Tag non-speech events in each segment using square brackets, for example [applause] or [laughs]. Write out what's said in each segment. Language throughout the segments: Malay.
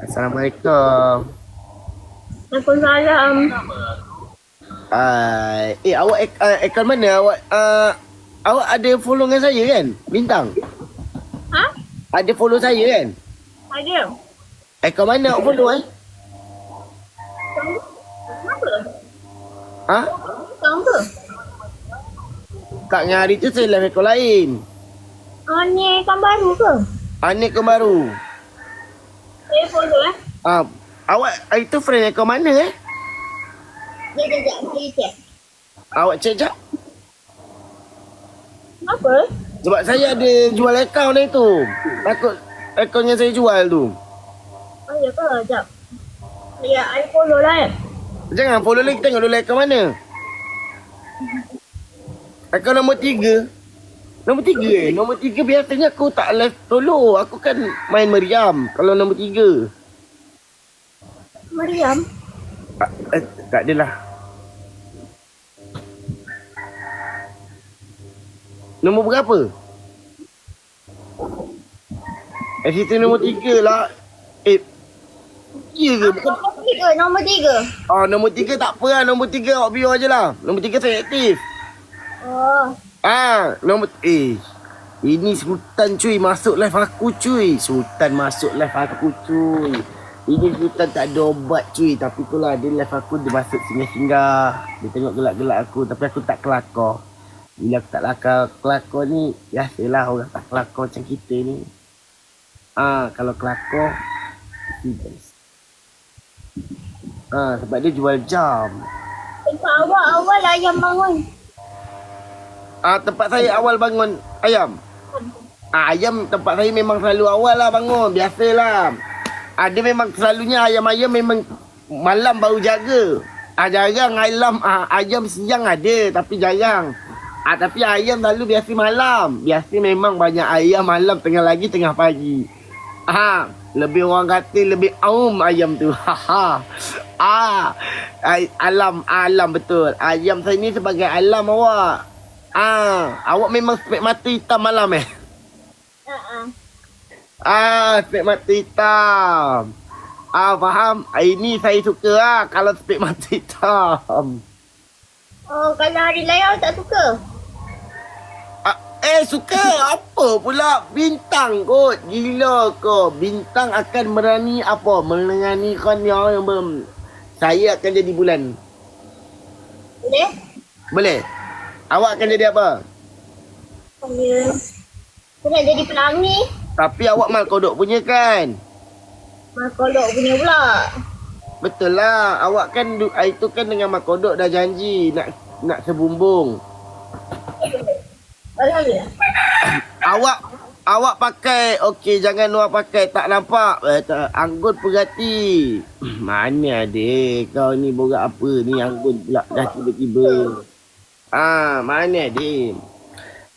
Assalamualaikum. Waalaikumsalam. Uh, eh awak ek, uh, akaun mana awak uh, awak ada follow dengan saya kan? Bintang. Ha? Ada follow saya kan? Ada. Akaun mana awak follow eh? Kenapa? Ha? Kenapa? Tak dengan hari tu saya live akaun lain. Ah, ni kan baru ke? Ah ni akaun baru. Saya follow eh. Ah awak ah, itu friend akaun mana eh? Jap, jap, jap. Saya check. Awak cek jap. Kenapa? Sebab saya ada jual akaun dah tu. Takut akaun yang saya jual tu. Oh, ya ke? Jap. Ya, I follow lah eh. Jangan follow lagi tengok dulu akaun mana. Akaun nombor tiga. Nombor tiga eh. Nombor tiga biasanya aku tak live solo. Aku kan main meriam. Kalau nombor tiga. Mariam. Ah, eh, tak adalah. Nombor berapa? Eh, situ nombor tiga lah. Eh, ya ke? Bukan Nombor tiga, nombor tiga. Ah, nombor tiga tak apa lah. Nombor tiga awak biar je lah. Nombor tiga saya aktif. Oh. Ah, nombor... Eh. Ini Sultan cuy. Masuk live aku cuy. Sultan masuk live aku cuy. Ini Sultan tak ada obat cuy. Tapi tu lah dia live aku. Dia masuk singgah-singgah. Dia tengok gelak-gelak aku. Tapi aku tak kelakar. Bila aku tak lakar, kelakar ni. Biasalah orang tak kelakar macam kita ni. Ah, kalau kelakar. Serius. Ah, sebab dia jual jam. Awak awal ayam bangun. Ah, tempat saya awal bangun ayam. Ah, ayam tempat saya memang selalu awal lah bangun. Biasalah. Ah, dia memang selalunya ayam-ayam memang malam baru jaga. Ah, jarang ayam, ah, ayam siang ada tapi jarang. Ah, tapi ayam selalu biasa malam. Biasa memang banyak ayam malam tengah lagi tengah pagi. Ah, lebih orang kata lebih aum ayam tu. Haha. [laughs] ah, ay, alam alam betul. Ayam saya ni sebagai alam awak. Ah, awak memang spek mata hitam malam eh? Uh-uh. Ah, spek mata hitam. Ah, faham? Ah, ini saya suka lah kalau spek mata hitam. Oh, kalau hari lain awak tak suka? Ah, eh, suka? [laughs] Apa pula? Bintang kot. Gila kau. Bintang akan merani apa? Menangani kon yang ber... Saya akan jadi bulan. Boleh? Boleh? Awak akan jadi apa? Saya... Saya nak jadi pelangi. Tapi awak mal kodok punya kan? Makolok punya pula. Betul lah. Awak kan itu kan dengan mak kodok dah janji nak nak sebumbung. Awak awak pakai okey jangan awak pakai tak nampak eh, tak, anggun perhati. [clears throat] Mana ada kau ni borak apa ni anggun pula dah tiba-tiba. Ah, mana ada?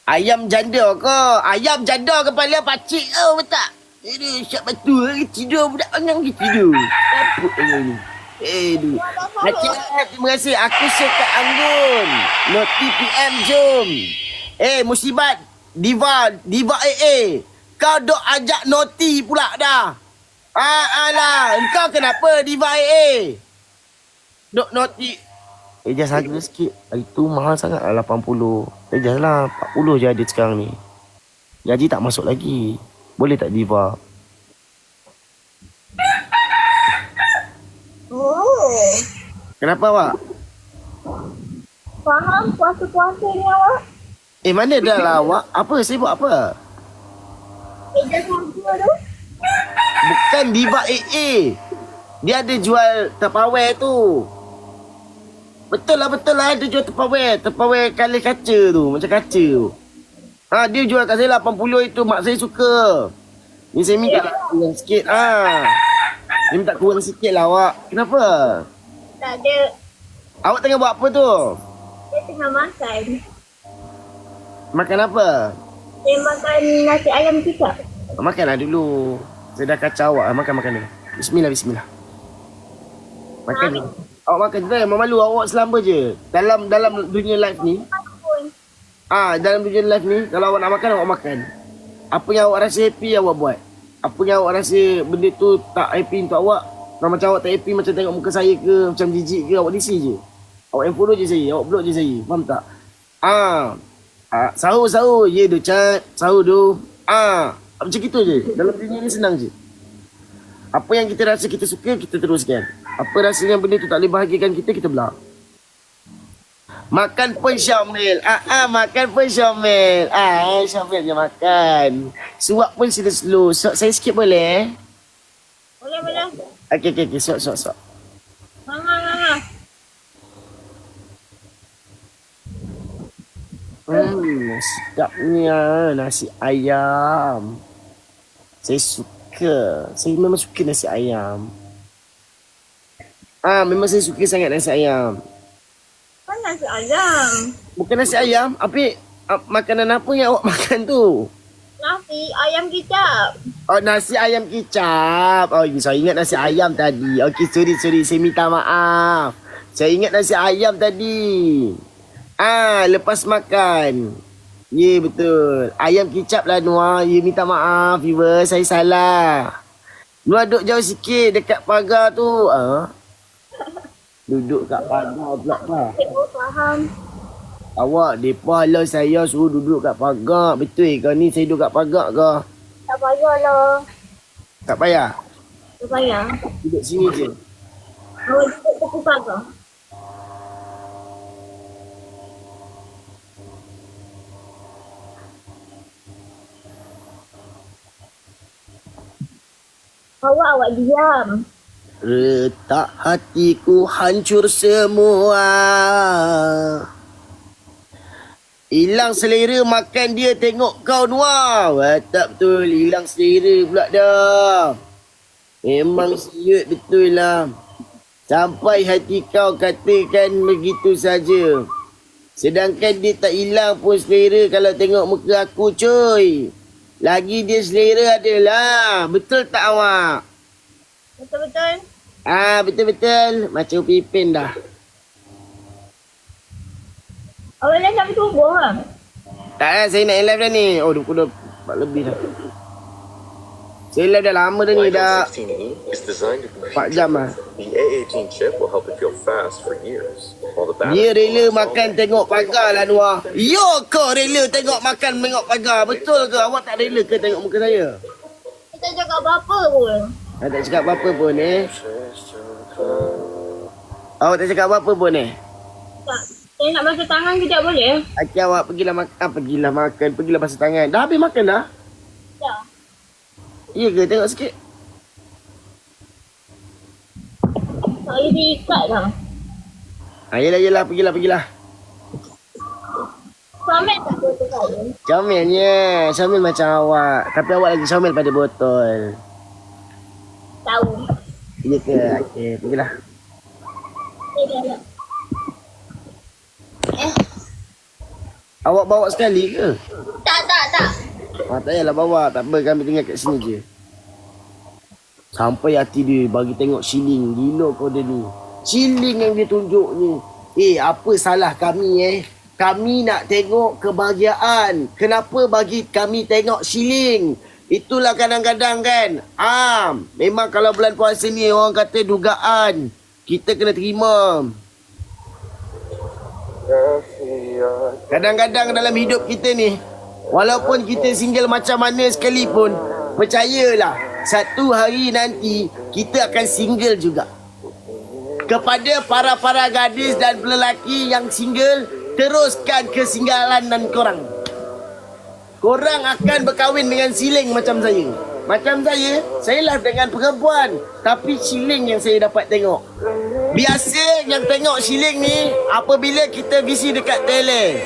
Ayam janda ke? Ayam janda kepala pacik oh betul. Aduh, syak batu lagi tidur budak bangang ke tidur. Apa ni? Eh, du. Hakim, terima kasih. Aku suka Anggun. Noti PM, jom. Eh, musibat. Diva, Diva AA. Kau dok ajak Noti pula dah. Ah, alah. Engkau kenapa Diva AA? Dok Noti. Eh, just harga sikit. Itu mahal sangat lah 80. Eh, just lah. 40 je ada sekarang ni. Gaji tak masuk lagi. Boleh tak Diva? Oh. Kenapa awak? Faham puasa-puasa ni awak? Eh, mana dah lah awak? Apa? Sibuk apa? Harga tu? Bukan Diva AA. Dia ada jual Tupperware tu. Betul lah, betul lah. Dia jual Tupperware. Tupperware kali kaca tu. Macam kaca tu. Ha, dia jual kat saya 80 itu. Mak saya suka. Ni saya minta kurang sikit. Ha. Dia minta kurang sikit lah awak. Kenapa? Tak ada. Awak tengah buat apa tu? Saya tengah makan. Makan apa? Saya makan nasi ayam kicap. Makanlah dulu. Saya dah kacau awak. Makan, makan dulu. Bismillah, bismillah. Makan dulu. Awak makan je. Memang malu. Awak selamba je. Dalam dalam dunia live ni. Ah, dalam dunia live ni. Kalau awak nak makan, awak makan. Apa yang awak rasa happy awak buat. Apa yang awak rasa benda tu tak happy untuk awak. Kalau macam awak tak happy macam tengok muka saya ke macam jijik ke awak diisi je. Awak yang follow je saya, awak block je saya. Faham tak? Ah. ah sahur sahur, ye do chat, sahur do. Ah, macam gitu je. Dalam dunia ni senang je. Apa yang kita rasa kita suka, kita teruskan. Apa rasanya benda tu tak boleh bahagikan kita, kita belah. Makan pun Syamil. Ah, ah, makan pun Syamil. Ah, Syamil je makan. Suap pun sila slow. Suap saya sikit boleh? Boleh, boleh. Okey, okey, okey. Suap, suap, suap. Mama, mama. Hmm, sedapnya nasi ayam. Saya suka. Saya memang suka nasi ayam. Ah, memang saya suka sangat nasi ayam. Kan nasi ayam. Bukan nasi ayam, tapi ah, makanan apa yang awak [laughs] makan tu? Nasi ayam kicap. Oh, nasi ayam kicap. Oh, saya ingat nasi ayam tadi. Okey, sorry, sorry. Saya minta maaf. Saya ingat nasi ayam tadi. Ah, lepas makan. Ya, yeah, betul. Ayam kicap lah, Noah. Ya, minta maaf, viewer. Saya salah. Noah duduk jauh sikit dekat pagar tu. Ah. Duduk kat pagar pula, Pak. Cikgu faham. Awak, mereka lah saya suruh duduk kat pagar. Betul ke ni saya duduk kat pagar ke? Tak payahlah. Tak payah. Tak payah. Duduk sini je. Awak duduk pagar. Awak awak diam. Retak hatiku hancur semua. Hilang selera makan dia tengok kau Nuah Wah, Tak betul, hilang selera pula dah. Memang siut betul lah. Sampai hati kau katakan begitu saja. Sedangkan dia tak hilang pun selera kalau tengok muka aku cuy Lagi dia selera adalah Betul tak awak? Betul-betul. Ah betul-betul macam pipin dah. Awak dah sampai subuh lah. Tak eh saya nak live dah ni. Oh 24 lebih dah. Saya live dah lama dah ni dah 16E is designed to compete 4 jam lah. The A18 chip will help it feel fast for years, while the Dia battery rela makan tengok pagar lah Noah. Yo kau rela tengok makan tengok pagar. Betul ke awak tak rela ke tengok muka saya? Kita cakap apa-apa pun. Awak tak cakap apa-apa pun eh. Awak tak cakap apa-apa pun eh. Tak. Saya nak basuh tangan kejap boleh? Aki awak pergilah makan. Ah, pergilah makan. Pergilah basuh tangan. Dah habis makan dah? Ya. Ya ke? Tengok sikit. Boleh diikat lah. Ah, yelah, yelah. Pergilah, pergilah. Sampai tak botol saya? Comelnya. Comel macam awak. Tapi awak lagi comel pada botol. Tahu. Ya ke? Okey, pergilah. Eh. Eh, Awak bawa sekali ke? tak, tak, tak. Ah, tak payahlah bawa. Tak apa, kami tinggal kat sini je. Sampai hati dia bagi tengok shilling. Gila kau dia ni. Shilling yang dia tunjuk ni. Eh, apa salah kami eh? Kami nak tengok kebahagiaan. Kenapa bagi kami tengok shilling? Itulah kadang-kadang kan. Ah, memang kalau bulan puasa ni orang kata dugaan. Kita kena terima. Kadang-kadang dalam hidup kita ni Walaupun kita single macam mana sekalipun Percayalah Satu hari nanti Kita akan single juga. Kepada para-para gadis dan lelaki yang single Teruskan kesinggalan korang. Korang akan berkahwin dengan siling macam saya. Macam saya Saya live dengan perempuan. Tapi siling yang saya dapat tengok. Biasa yang tengok siling ni Apabila kita visi dekat tele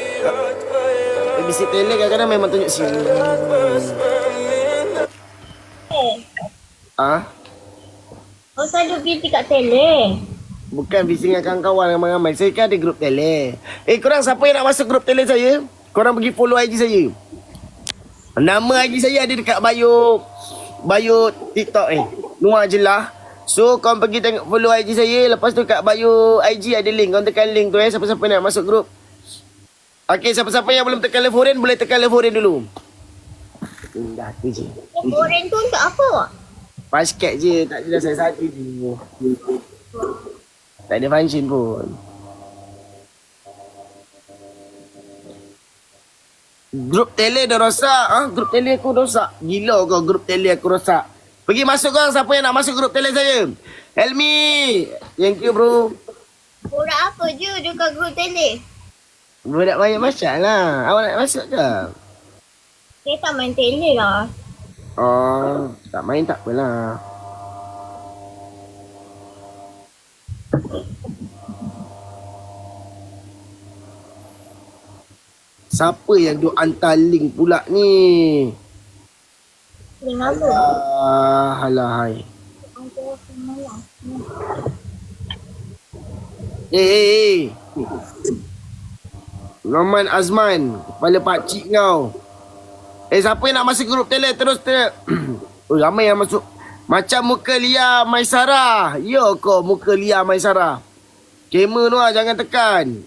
Visi tele kadang-kadang memang tunjuk siling Ah, kau selalu pergi kat tele. Bukan visi dengan kawan-kawan ramai-ramai. Saya kan ada grup tele. Eh korang siapa yang nak masuk grup tele saya? Korang pergi follow IG saya. Nama IG saya ada dekat bio Bio TikTok eh. Nuah je lah So korang pergi tengok follow IG saya. Lepas tu kat bio IG ada link. Korang tekan link tu eh Siapa-siapa nak masuk grup. Okay siapa-siapa yang belum tekan love foreign Boleh tekan love foreign dulu. Dah tu je. Yang goreng tu untuk apa? Basket je, tak ada saya satu je. Tak ada function pun. Grup tele dah rosak. Ha? Grup tele aku rosak. Gila kau grup tele aku rosak. Pergi masuk kau siapa yang nak masuk grup tele saya. Helmi. Thank you bro. Borak apa je dekat grup tele? Budak banyak masak lah. Awak nak masuk ke? Saya tak main tele lah. Oh, tak main tak apalah. Siapa yang duk hantar link pula ni? Link apa? Ah, halah hai. Eh, eh, eh. Roman Azman, kepala pakcik kau. Eh, siapa yang nak masuk grup tele terus ter... [clears throat] oh, ramai yang masuk. Macam muka Lia Maisara. Ya kau muka Lia Maisara. Kamera tu lah, jangan tekan.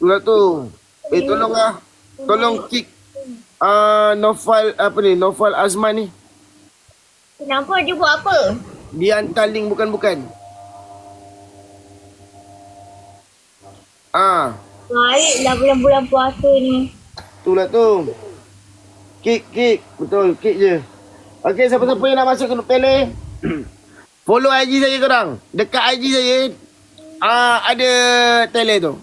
Itulah tu. Eh, tolong lah. Tolong kick uh, Nofal, apa ni, Nofal Azman ni. Kenapa dia buat apa? Dia hantar link bukan-bukan. Ah, Baiklah bulan-bulan puasa ni. itulah tu. Kick, kick. Betul, kick je. Okey, siapa-siapa yang nak masuk grup tele, [clears throat] follow IG saya korang. Dekat IG saya, ah ada tele tu.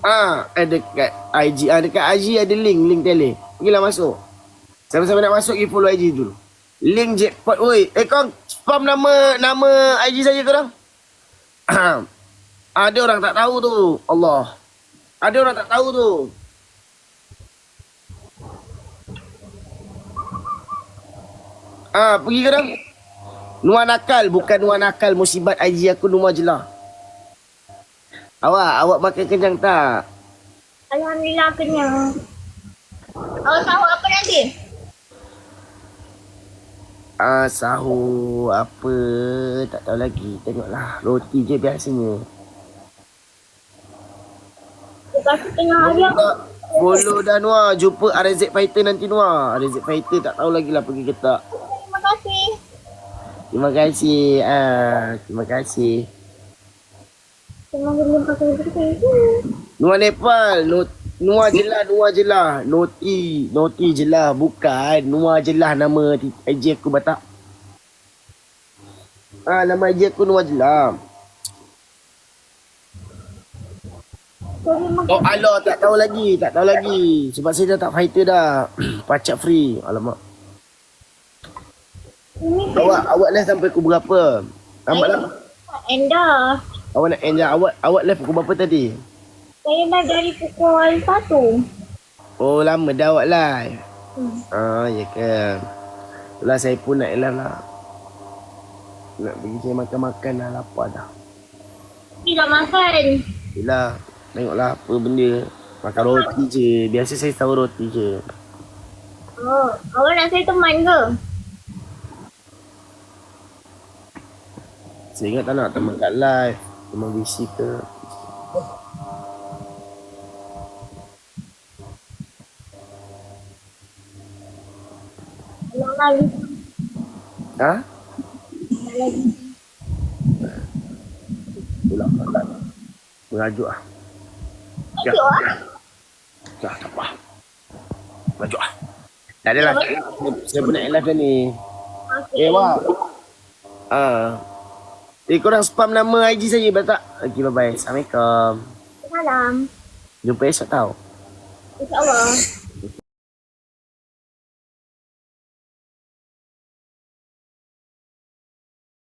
Ah, eh dekat IG, ah dekat IG ada link, link tele. Pergilah masuk. Siapa-siapa nak masuk, pergi follow IG dulu. Link jackpot, oi. Eh kau spam nama nama IG saya korang. [clears throat] ada orang tak tahu tu. Allah. Ada orang tak tahu tu. Ah, pergi ke dah? Nuan nakal, bukan nuan nakal musibat IG aku Numa Jelah. Awak, awak makan kenyang tak? Alhamdulillah kenyang. Awak sahur apa nanti? Ah, sahur apa? Tak tahu lagi. Tengoklah. Roti je biasanya. Lepas tengah hari follow dah Nuah. Jumpa RZ Fighter nanti Nuah. RZ Fighter tak tahu lagi lah pergi ke tak. Terima kasih. Terima kasih. Ah, terima kasih. Terima. Nuah Nepal. No, Nuah je lah, Nuah je lah. Noti, Noti je lah. Bukan. Nuah je lah nama IG aku batak. Ah, nama IG aku Nuah je lah. Oh, Allah tak tahu lagi. Tak tahu lagi. Sebab saya dah tak fighter dah. [clears throat] Pacak free. Alamak. Ini Awak, awak live sampai pukul berapa? Lambat lah. Enda. Awak nak end je. Awak, awak live pukul berapa tadi? Saya dah dari pukul 1. Oh, lama dah awak live. Hmm. Ah, ya ke? Itulah saya pun nak live lah. Nak pergi saya makan-makan dah lapar dah. Tidak makan. Yelah, tengoklah apa benda. Makan roti je. Biasa saya tahu roti je. Oh, awak nak saya teman ke? Saya ingat tak nak teman kat live. Teman VC ke. Kalau lagi. Ha? Kalau lagi. Itulah tak. Merajuk lah. Ya. Ah. Dah, tak apa. Merajuk lah. Tak adalah. Saya, saya pun nak live dah ni. Okey. Eh, Wak. Ah. Eh, korang spam nama IG saya, betul tak? Okay, bye-bye. Assalamualaikum. Salam. Jumpa esok tau. InsyaAllah.